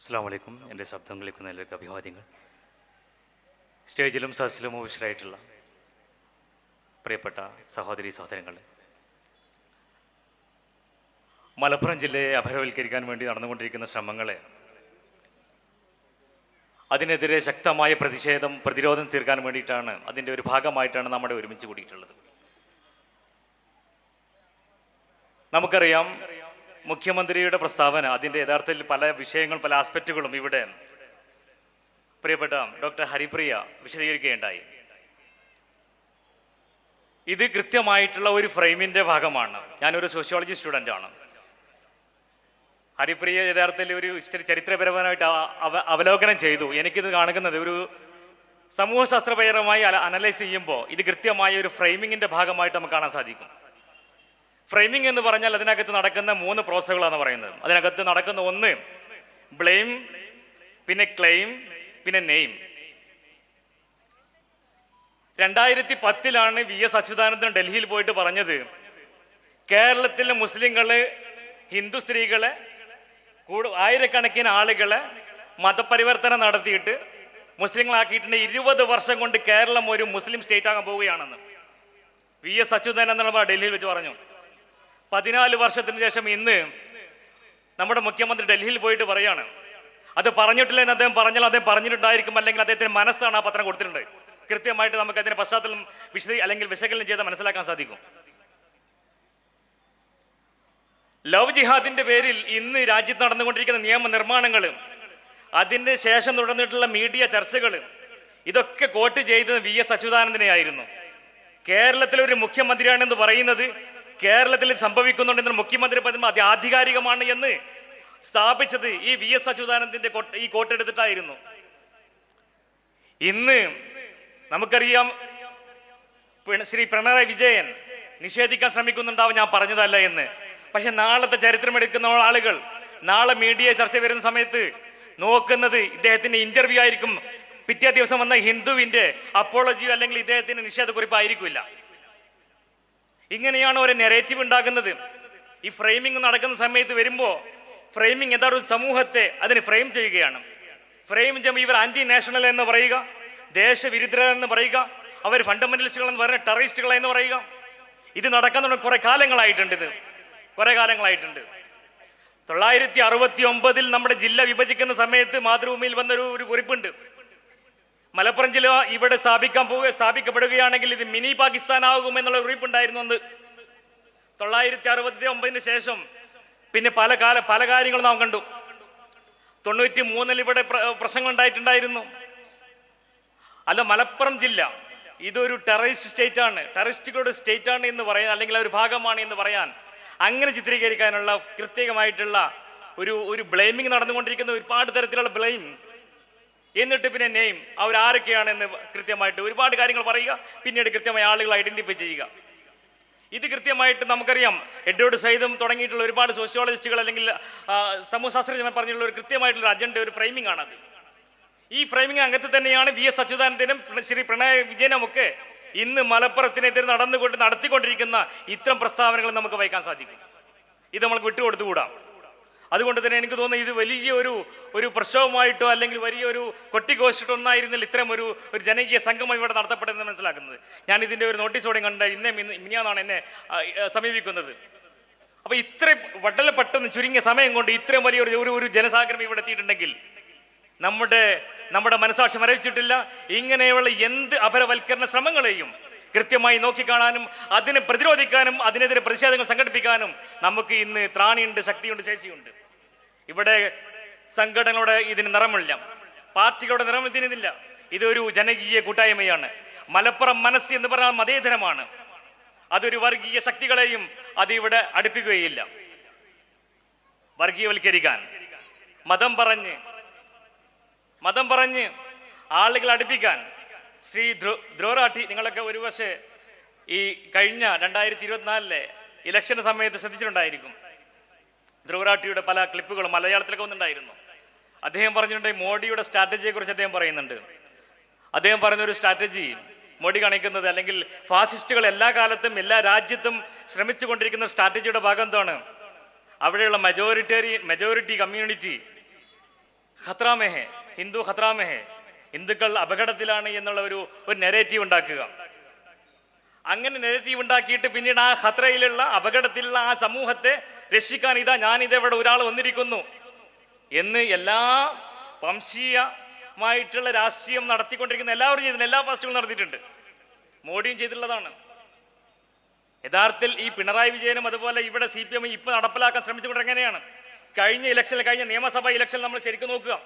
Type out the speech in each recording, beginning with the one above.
അസ്സാം വലൈക്കും എന്റെ ശബ്ദം എല്ലാവർക്കും അഭിവാദ്യങ്ങൾ. സ്റ്റേജിലും സദസ്സിലും ഓഫീസിലായിട്ടുള്ള പ്രിയപ്പെട്ട സഹോദരി സഹോദരങ്ങൾ മലപ്പുറം ജില്ലയെ അപരവൽക്കരിക്കാൻ വേണ്ടി നടന്നുകൊണ്ടിരിക്കുന്ന ശ്രമങ്ങളെ അതിനെതിരെ ശക്തമായ പ്രതിഷേധം പ്രതിരോധം തീർക്കാൻ വേണ്ടിയിട്ടാണ് അതിന്റെ ഒരു ഭാഗമായിട്ടാണ് നമ്മുടെ ഒരുമിച്ച് കൂടിയിട്ടുള്ളത്. നമുക്കറിയാം മുഖ്യമന്ത്രിയുടെ പ്രസ്താവന അതിന്റെ യഥാർത്ഥത്തിൽ പല വിഷയങ്ങൾ പല ആസ്പെക്റ്റുകളും ഇവിടെ പ്രിയപ്പെട്ട ഡോക്ടർ ഹരിപ്രിയ വിശദീകരിക്കുകയുണ്ടായി. ഇത് കൃത്യമായിട്ടുള്ള ഒരു ഫ്രെയിമിന്റെ ഭാഗമാണ്. ഞാനൊരു സോഷ്യോളജി സ്റ്റുഡന്റ് ആണ് ഹരിപ്രിയ യഥാർത്ഥത്തിൽ ഒരു ചരിത്രപരമായിട്ട് അവ- അവ- അവലോകനം ചെയ്തു. എനിക്കിത് കാണുന്നത് ഒരു സമൂഹശാസ്ത്രപരമായി അനലൈസ് ചെയ്യുമ്പോൾ ഇത് കൃത്യമായ ഒരു ഫ്രെയിമിങ്ങിന്റെ ഭാഗമായിട്ട് നമുക്ക് കാണാൻ സാധിക്കും. ഫ്രെയിമിംഗ് എന്ന് പറഞ്ഞാൽ അതിനകത്ത് നടക്കുന്ന മൂന്ന് പ്രോസസ്സുകളാണ് പറയുന്നത്. അതിനകത്ത് നടക്കുന്ന ഒന്ന് ബ്ലെയിം പിന്നെ ക്ലെയിം പിന്നെ നെയിം രണ്ടായിരത്തി പത്തിലാണ് വി എസ് അച്യുതാനന്ദൻ ഡൽഹിയിൽ പോയിട്ട് പറഞ്ഞത് കേരളത്തിലെ മുസ്ലിങ്ങൾ ഹിന്ദു സ്ത്രീകളെ കൂടു ആയിരക്കണക്കിന് ആളുകളെ മതപരിവർത്തനം നടത്തിയിട്ട് മുസ്ലിങ്ങളാക്കിയിട്ടുണ്ട് ഇരുപത് വർഷം കൊണ്ട് കേരളം ഒരു മുസ്ലിം സ്റ്റേറ്റ് ആകാൻ പോവുകയാണെന്ന്. വി എസ് അച്യുതാനന്ദൻ ഡൽഹിയിൽ വെച്ച് പറഞ്ഞു. പതിനാല് വർഷത്തിന് ശേഷം ഇന്ന് നമ്മുടെ മുഖ്യമന്ത്രി ഡൽഹിയിൽ പോയിട്ട് പറയാണ്. അത് പറഞ്ഞിട്ടില്ല എന്ന് അദ്ദേഹം പറഞ്ഞാൽ അദ്ദേഹം പറഞ്ഞിട്ടുണ്ടായിരിക്കും അല്ലെങ്കിൽ അദ്ദേഹത്തിന് മനസ്സാണ് ആ പത്രം കൊടുത്തിട്ടുണ്ട്. കൃത്യമായിട്ട് നമുക്ക് അതിന്റെ പശ്ചാത്തലം വിശദ അല്ലെങ്കിൽ വിശകലനം ചെയ്ത് മനസ്സിലാക്കാൻ സാധിക്കും. ലവ് ജിഹാദിന്റെ പേരിൽ ഇന്ന് രാജ്യത്ത് നടന്നുകൊണ്ടിരിക്കുന്ന നിയമനിർമ്മാണങ്ങൾ അതിന് ശേഷം തുടർന്നിട്ടുള്ള മീഡിയ ചർച്ചകൾ ഇതൊക്കെ കോട്ട് ചെയ്തത് വി എസ് അച്യുതാനന്ദനെ ആയിരുന്നു കേരളത്തിലെ ഒരു മുഖ്യമന്ത്രിയാണെന്ന് പറയുന്നത് കേരളത്തിൽ സംഭവിക്കുന്നുണ്ടെന്ന് മുഖ്യമന്ത്രി പറയുമ്പോൾ അത് ആധികാരികമാണ് എന്ന് സ്ഥാപിച്ചത് ഈ വി എസ് അച്യുതാനന്ദന്റെ ഈ കോട്ടെടുത്തിട്ടായിരുന്നു ഇന്ന് നമുക്കറിയാം ശ്രീ പിണറായി വിജയൻ നിഷേധിക്കാൻ ശ്രമിക്കുന്നുണ്ടാവും ഞാൻ പറഞ്ഞതല്ല എന്ന്. പക്ഷെ നാളത്തെ ചരിത്രം എടുക്കുന്ന ആളുകൾ നാളെ മീഡിയ ചർച്ച വരുന്ന സമയത്ത് നോക്കുന്നത് ഇദ്ദേഹത്തിന്റെ ഇന്റർവ്യൂ ആയിരിക്കും. പിറ്റേ ദിവസം വന്ന ഹിന്ദുവിന്റെ അപ്പോളജിയോ അല്ലെങ്കിൽ ഇദ്ദേഹത്തിന്റെ നിഷേധക്കുറിപ്പ് ആയിരിക്കില്ല ഇങ്ങനെയാണ് ഒരു നെറേറ്റീവ് ഉണ്ടാകുന്നത്. ഈ ഫ്രെയിമിംഗ് നടക്കുന്ന സമയത്ത് വരുമ്പോൾ ഫ്രെയിമിംഗ് എന്താ ഒരു സമൂഹത്തെ അതിന് ഫ്രെയിം ചെയ്യുകയാണ്. ഫ്രെയിം ചെയ്യുമ്പോൾ ഇവർ ആന്റി നാഷണൽ എന്ന് പറയുക ദേശവിരുദ്ധ എന്ന് പറയുക അവർ ഫണ്ടമെന്റലിസ്റ്റുകൾ എന്ന് പറയുന്ന ടെററിസ്റ്റുകൾ എന്ന് പറയുക. ഇത് നടക്കുന്ന കുറെ കാലങ്ങളായിട്ടുണ്ട് ഇത്. കുറെ കാലങ്ങളായിട്ടുണ്ട്. തൊള്ളായിരത്തി അറുപത്തി ഒമ്പതിൽ നമ്മുടെ ജില്ല വിഭജിക്കുന്ന സമയത്ത് മാതൃഭൂമിയിൽ വന്നൊരു ഒരു കുറിപ്പുണ്ട്. മലപ്പുറം ജില്ല ഇവിടെ സ്ഥാപിക്കാൻ പോവുക സ്ഥാപിക്കപ്പെടുകയാണെങ്കിൽ ഇത് മിനി പാകിസ്ഥാൻ ആകും എന്നുള്ള കുറിപ്പുണ്ടായിരുന്നു അന്ന്. തൊള്ളായിരത്തി അറുപത്തി ഒമ്പതിന് ശേഷം പിന്നെ പല കാല പല കാര്യങ്ങളും നാം കണ്ടു. തൊണ്ണൂറ്റി മൂന്നിൽ ഇവിടെ പ്ര- പ്രശ്നങ്ങൾ ഉണ്ടായിട്ടുണ്ടായിരുന്നു. അല്ല മലപ്പുറം ജില്ല ഇതൊരു ടെററിസ്റ്റ് സ്റ്റേറ്റ് ആണ് ടെററിസ്റ്റുകളുടെ സ്റ്റേറ്റ് ആണ് എന്ന് പറയാൻ അല്ലെങ്കിൽ ഒരു ഭാഗമാണ് എന്ന് പറയാൻ അങ്ങനെ ചിത്രീകരിക്കാനുള്ള കൃത്യമായിട്ടുള്ള ഒരു ഒരു ബ്ലെയിമിങ് നടന്നുകൊണ്ടിരിക്കുന്ന ഒരുപാട് തരത്തിലുള്ള ബ്ലെയിം എന്നിട്ട് പിന്നെ നെയിം അവരാരൊക്കെയാണെന്ന് കൃത്യമായിട്ട് ഒരുപാട് കാര്യങ്ങൾ പറയുക പിന്നീട് കൃത്യമായി ആളുകൾ ഐഡന്റിഫൈ ചെയ്യുക. ഇത് കൃത്യമായിട്ട് നമുക്കറിയാം. എഡ്വേർഡ് സൈദും തുടങ്ങിയിട്ടുള്ള ഒരുപാട് സോഷ്യോളജിസ്റ്റുകൾ അല്ലെങ്കിൽ സമൂഹശാസ്ത്രജ്ഞർ പറഞ്ഞിട്ടുള്ള ഒരു കൃത്യമായിട്ടുള്ള അജണ്ട ഒരു ഫ്രെയിമിംഗ് ആണത്. ഈ ഫ്രെയിമിംഗ് അംഗത്ത് തന്നെയാണ് വി എസ് അച്യുതാനന്ദനും ശ്രീ പ്രണയ വിജയനും ഒക്കെ ഇന്ന് മലപ്പുറത്തിനെതിരെ നടന്നുകൊണ്ട് നടത്തിക്കൊണ്ടിരിക്കുന്ന ഇത്തരം പ്രസ്താവനകൾ നമുക്ക് വായിക്കാൻ സാധിക്കും. ഇത് നമ്മൾക്ക് വിട്ടുകൊടുത്തുകൂടാ. അതുകൊണ്ട് തന്നെ എനിക്ക് തോന്നുന്നു ഇത് വലിയ ഒരു ഒരു പ്രക്ഷോഭമായിട്ടോ അല്ലെങ്കിൽ വലിയ ഒരു കൊട്ടിഘോഷിട്ടോ ഒന്നായിരുന്നില്ല. ഇത്തരം ഒരു ഒരു ജനകീയ സംഗമം ഇവിടെ നടത്തപ്പെടുന്നത് മനസ്സിലാക്കുന്നത്. ഞാൻ ഇതിന്റെ ഒരു നോട്ടീസോടെ കണ്ട ഇന്നേ മിനിയാന്നാണ് എന്നെ സമീപിക്കുന്നത്. അപ്പോൾ ഇത്ര വളരെ പെട്ടെന്ന് ചുരുങ്ങിയ സമയം കൊണ്ട് ഇത്രയും വലിയ ഒരു ഒരു- ഒരു ജനസാഗരം ഇവിടെ എത്തിയിട്ടുണ്ടെങ്കിൽ നമ്മുടെ നമ്മുടെ മനസാക്ഷി മരവിച്ചിട്ടില്ല. ഇങ്ങനെയുള്ള എന്ത് അപരവൽക്കരണ ശ്രമങ്ങളെയും കൃത്യമായി നോക്കിക്കാണാനും അതിനെ പ്രതിരോധിക്കാനും അതിനെതിരെ പ്രതിഷേധങ്ങൾ സംഘടിപ്പിക്കാനും നമുക്ക് ഇന്ന് ത്രാണിയുണ്ട് ശക്തിയുണ്ട് ശേഷിയുണ്ട്. ഇവിടെ സംഘടനകളുടെ ഇതിന് നിറമില്ല. പാർട്ടികളുടെ നിറം ഇതിനില്ല ഇതൊരു ജനകീയ കൂട്ടായ്മയാണ്. മലപ്പുറം മനസ്സ് എന്ന് പറഞ്ഞാൽ മതേതരമാണ് അതൊരു വർഗീയ ശക്തികളെയും അതിവിടെ അടുപ്പിക്കുകയില്ല. വർഗീയവൽക്കരിക്കാൻ. മതം പറഞ്ഞ് മതം പറഞ്ഞ് ആളുകൾ അടുപ്പിക്കാൻ. ശ്രീ ധ്രു- ധ്രുവറാഠി നിങ്ങളൊക്കെ ഒരു പക്ഷേ ഈ കഴിഞ്ഞ രണ്ടായിരത്തി ഇരുപത്തിനാലിലെ ഇലക്ഷന് സമയത്ത് ശ്രദ്ധിച്ചിട്ടുണ്ടായിരിക്കും. ധ്രുവറാഠിയുടെ പല ക്ലിപ്പുകളും മലയാളത്തിലൊക്കെ വന്നിട്ടുണ്ടായിരുന്നു. അദ്ദേഹം പറഞ്ഞിട്ടുണ്ട് മോഡിയുടെ സ്ട്രാറ്റജിയെ കുറിച്ച് അദ്ദേഹം പറയുന്നുണ്ട്. അദ്ദേഹം പറയുന്ന ഒരു സ്ട്രാറ്റജി മോഡി കാണിക്കുന്നത് അല്ലെങ്കിൽ ഫാസിസ്റ്റുകൾ എല്ലാ കാലത്തും എല്ലാ രാജ്യത്തും ശ്രമിച്ചു കൊണ്ടിരിക്കുന്ന സ്ട്രാറ്റജിയുടെ ഭാഗം എന്താണ്? അവിടെയുള്ള മെജോറിറ്റേറിയൻ മെജോറിറ്റി കമ്മ്യൂണിറ്റി ഖത്രാമേ ഹിന്ദു ഖത്രാമേ ഹിന്ദുക്കൾ അപകടത്തിലാണ് എന്നുള്ള ഒരു ഒരു നെറേറ്റീവ് ഉണ്ടാക്കുക. അങ്ങനെ നെഗറ്റീവ് ഉണ്ടാക്കിയിട്ട് പിന്നീട് ആ ഖത്രയിലുള്ള അപകടത്തിലുള്ള ആ സമൂഹത്തെ രക്ഷിക്കാൻ ഇതാ ഞാനിതെവിടെ ഒരാൾ വന്നിരിക്കുന്നു. എന്ന് എല്ലാ വംശീയമായിട്ടുള്ള രാഷ്ട്രീയം നടത്തിക്കൊണ്ടിരിക്കുന്ന എല്ലാവരും ചെയ്തിട്ടുണ്ട്. എല്ലാ പാർട്ടികളും നടത്തിയിട്ടുണ്ട്. മോഡിയും ചെയ്തിട്ടുള്ളതാണ്. യഥാർത്ഥത്തിൽ ഈ പിണറായി വിജയനും അതുപോലെ ഇവിടെ സി പി എം ഇപ്പൊ നടപ്പിലാക്കാൻ ശ്രമിച്ചുകൊണ്ട് എങ്ങനെയാണ്? കഴിഞ്ഞ ഇലക്ഷനിൽ കഴിഞ്ഞ നിയമസഭാ ഇലക്ഷനിൽ നമ്മൾ ശരിക്കും നോക്കുക.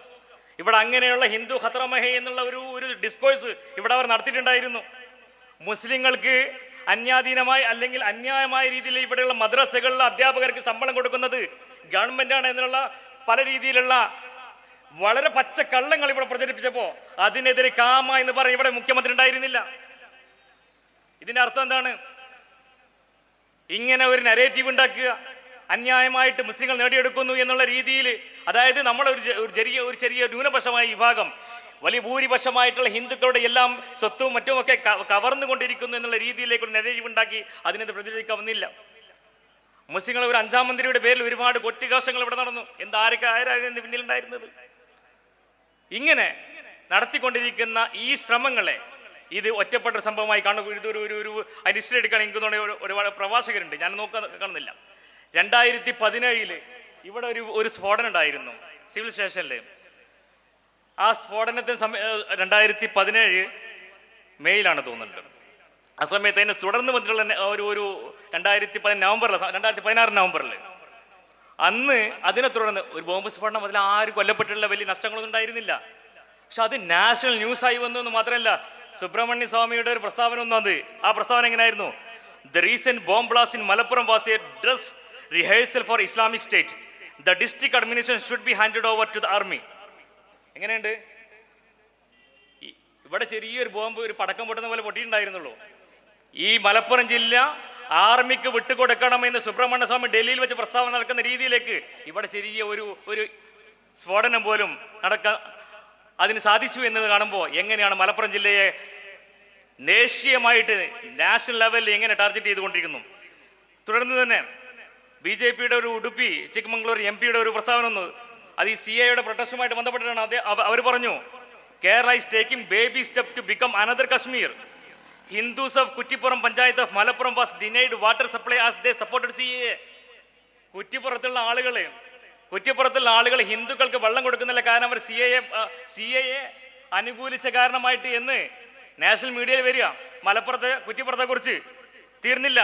ഇവിടെ അങ്ങനെയുള്ള ഹിന്ദു ഖത്രമഹെ എന്നുള്ള ഒരു ഒരു ഡിസ്കോഴ്സ് ഇവിടെ അവർ നടത്തിയിട്ടുണ്ടായിരുന്നു. മുസ്ലിങ്ങൾക്ക് അന്യാധീനമായി അല്ലെങ്കിൽ അന്യായമായ രീതിയിൽ ഇവിടെയുള്ള മദ്രസകളിലെ അധ്യാപകർക്ക് ശമ്പളം കൊടുക്കുന്നത് ഗവൺമെന്റാണ് എന്നുള്ള പല രീതിയിലുള്ള വളരെ പച്ച കള്ളങ്ങൾ ഇവിടെ പ്രചരിപ്പിച്ചപ്പോ അതിനെതിരെ കാമ എന്ന് പറഞ്ഞ് ഇവിടെ മുഖ്യമന്ത്രി ഉണ്ടായിരുന്നില്ല. ഇതിന്റെ അർത്ഥം എന്താണ്? ഇങ്ങനെ ഒരു നരേറ്റീവ് ഉണ്ടാക്കുക. അന്യായമായിട്ട് മുസ്ലിങ്ങൾ നേടിയെടുക്കുന്നു എന്നുള്ള രീതിയിൽ അതായത് നമ്മളൊരു ഒരു ചെറിയ ഒരു ചെറിയ ന്യൂനപക്ഷമായ വിഭാഗം വലിയ ഭൂരിപക്ഷമായിട്ടുള്ള ഹിന്ദുക്കളുടെ എല്ലാം സ്വത്തും മറ്റുമൊക്കെ കവർന്നുകൊണ്ടിരിക്കുന്നു എന്നുള്ള രീതിയിലേക്ക് ഒരു നരേജ് ഉണ്ടാക്കി അതിനെതിരെ പ്രതിരോധിക്കാവുന്നില്ല മുസ്ലിങ്ങൾ ഒരു അഞ്ചാം മന്ത്രിയുടെ പേരിൽ ഒരുപാട് കൊട്ടികാശങ്ങൾ ഇവിടെ നടന്നു. എന്താരൊക്കെ ആരായിരുന്നു പിന്നിലുണ്ടായിരുന്നത്? ഇങ്ങനെ നടത്തിക്കൊണ്ടിരിക്കുന്ന ഈ ശ്രമങ്ങളെ ഇത് ഒറ്റപ്പെട്ട സംഭവമായി കാണുക ഇതൊരു ഒരു ഒരു അനിശ്ചിതം എടുക്കാൻ എനിക്ക് ഒരു- ഒരുപാട് പ്രവാസികരുണ്ട് ഞാൻ നോക്കാൻ കാണുന്നില്ല. രണ്ടായിരത്തി പതിനേഴിൽ ഇവിടെ ഒരു ഒരു സ്ഫോടനം ഉണ്ടായിരുന്നു സിവിൽ സ്റ്റേഷനിലെ. ആ സ്ഫോടനത്തിന് സമയ രണ്ടായിരത്തി പതിനേഴ് മെയ്യിലാണ് തോന്നുന്നുണ്ട്. ആ സമയത്ത് അതിനെ തുടർന്ന് വന്നിട്ടുള്ള ഒരു ഒരു രണ്ടായിരത്തി പതി നവംബറിൽ രണ്ടായിരത്തി പതിനാറ് നവംബറിൽ അന്ന് അതിനെ തുടർന്ന് ഒരു ബോംബ് സ്ഫോടനം അതിൽ ആരും കൊല്ലപ്പെട്ടുള്ള വലിയ നഷ്ടങ്ങളൊന്നും ഉണ്ടായിരുന്നില്ല. പക്ഷെ അത് നാഷണൽ ന്യൂസ് ആയി വന്നു എന്ന് മാത്രമല്ല സുബ്രഹ്മണ്യ സ്വാമിയുടെ ഒരു പ്രസ്താവന ഒന്നും അത്. ആ പ്രസ്താവന എങ്ങനെയായിരുന്നു? The recent bomb blast in Malappuram was a dress rehearsal for Islamic state the district administration should be handed over to the army എങ്ങനെയുണ്ട്? ഇവിടെ ചെറിയൊരു ബോംബ് ഒരു പടക്കം പൊട്ടുന്ന പോലെ പൊട്ടിയിട്ടുണ്ടായിരുന്നുള്ളൂ. ഈ മലപ്പുറം ജില്ല ആർമിക്ക് വിട്ടുകൊടുക്കണമെന്ന് സുബ്രഹ്മണ്യ സ്വാമി ഡൽഹിയിൽ വെച്ച് പ്രസ്താവന നടക്കുന്ന രീതിയിലേക്ക് ഇവിടെ ചെറിയ ഒരു ഒരു സ്ഫോടനം പോലും നടക്കാൻ അതിന് സാധിച്ചു എന്നത് കാണുമ്പോൾ എങ്ങനെയാണ് മലപ്പുറം ജില്ലയെ ദേശീയമായിട്ട് നാഷണൽ ലെവലിൽ എങ്ങനെ ടാർഗറ്റ് ചെയ്തുകൊണ്ടിരിക്കുന്നു? തുടർന്ന് തന്നെ ബി ജെ പിയുടെ ഒരു ഉടുപ്പി ചിക്കമംഗ്ലൂർ എം പിയുടെ ഒരു പ്രസ്താവന വന്നു. അത് ഈ സി ഐയുടെ പ്രൊട്ടസ്റ്റുമായിട്ട് ബന്ധപ്പെട്ടിട്ടാണ്. അവർ പറഞ്ഞു Kerala is taking baby step to become another Kashmir Hindus of Kuttippuram panchayat of Malappuram was denied water supply as they supported C A കുറ്റിപ്പുറത്തുള്ള ആളുകൾ കുറ്റിപ്പുറത്തുള്ള ആളുകൾ ഹിന്ദുക്കൾക്ക് വെള്ളം കൊടുക്കുന്നില്ല കാരണം അവർ സി എ സി എയെ അനുകൂലിച്ച കാരണമായിട്ട് എന്ന് നാഷണൽ മീഡിയയിൽ വരിക. മലപ്പുറത്തെ കുറ്റിപ്പുറത്തെ കുറിച്ച് തീർന്നില്ല.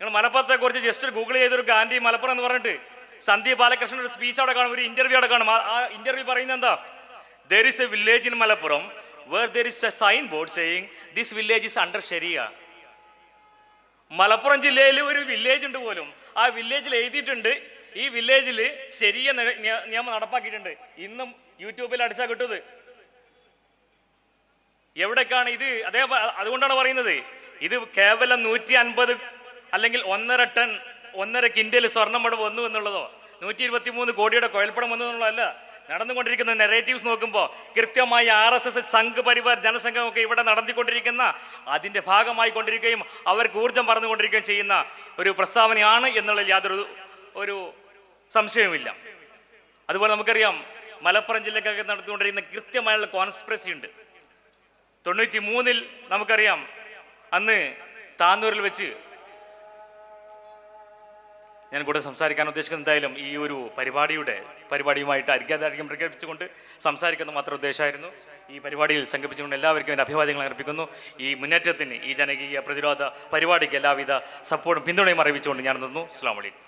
നിങ്ങൾ മലപ്പുറത്തെ കുറിച്ച് ജസ്റ്റ് ഗൂഗിൾ ചെയ്തൊരു ഗാന്ധി മലപ്പുറം എന്ന് പറഞ്ഞിട്ട് സന്ദീപ് ബാലകൃഷ്ണൻ ഒരു സ്പീച്ച് അവിടെ കാണും ഒരു ഇന്റർവ്യൂ അവിടെ കാണും. ആ- ഇന്റർവ്യൂ പറയുന്നത് എന്താ? There is a village in Malappuram where there is a sign board saying this village is under sharia Malappuram ജില്ലയിൽ ഒരു വില്ലേജ് ഉണ്ട് പോലും. ആ വില്ലേജിൽ എഴുതിയിട്ടുണ്ട് ഈ വില്ലേജിൽ ശരിയ നിയമം നടപ്പാക്കിയിട്ടുണ്ട്. ഇന്നും യൂട്യൂബിൽ അടിച്ചാൽ കിട്ടുന്നത്. എവിടേക്കാണ് ഇത്? അതേ അതുകൊണ്ടാണ് പറയുന്നത്. ഇത് കേവലം നൂറ്റി അൻപത് അല്ലെങ്കിൽ ഒന്നര ടൺ ഒന്നര കിൻഡൽ സ്വർണം ഇവിടെ വന്നു എന്നുള്ളതോ? നൂറ്റി ഇരുപത്തി മൂന്ന് കോടിയുടെ കുഴൽപ്പണം വന്നു എന്നുള്ളതല്ല. നടന്നുകൊണ്ടിരിക്കുന്ന നെറേറ്റീവ്സ് നോക്കുമ്പോൾ കൃത്യമായി R S S Sangh Parivar ജനസംഘമൊക്കെ ഇവിടെ നടത്തിക്കൊണ്ടിരിക്കുന്ന അതിന്റെ ഭാഗമായി കൊണ്ടിരിക്കുകയും അവർക്ക് ഊർജം പറഞ്ഞുകൊണ്ടിരിക്കുകയും ചെയ്യുന്ന ഒരു പ്രസ്താവനയാണ് എന്നുള്ളതിൽ യാതൊരു ഒരു സംശയവുമില്ല. അതുപോലെ നമുക്കറിയാം മലപ്പുറം ജില്ലക്കൊക്കെ നടത്തിക്കൊണ്ടിരിക്കുന്ന കൃത്യമായുള്ള കോൺസ്പിറസി ഉണ്ട്. തൊണ്ണൂറ്റി മൂന്നിൽ നമുക്കറിയാം അന്ന് താന്നൂരിൽ വെച്ച് ഞാൻ കൂടെ സംസാരിക്കാൻ ഉദ്ദേശിക്കുന്നത് എന്തായാലും ഈ ഒരു പരിപാടിയുടെ പരിപാടിയുമായിട്ട് ഐക്യദാർഢ്യം പ്രഖ്യാപിച്ചുകൊണ്ട് സംസാരിക്കുന്ന മാത്രം ഉദ്ദേശമായിരുന്നു. ഈ പരിപാടിയിൽ സംഘടിപ്പിച്ചുകൊണ്ട് എല്ലാവർക്കും എന്റെ അഭിവാദ്യങ്ങൾ അർപ്പിക്കുന്നു. ഈ മുന്നേറ്റത്തിന് ഈ ജനകീയ പ്രതിരോധ പരിപാടിക്ക് എല്ലാവിധ സപ്പോർട്ടും പിന്തുണയും അറിയിച്ചുകൊണ്ട് ഞാൻ നിന്നു. അസ്സാം വലൈക്കും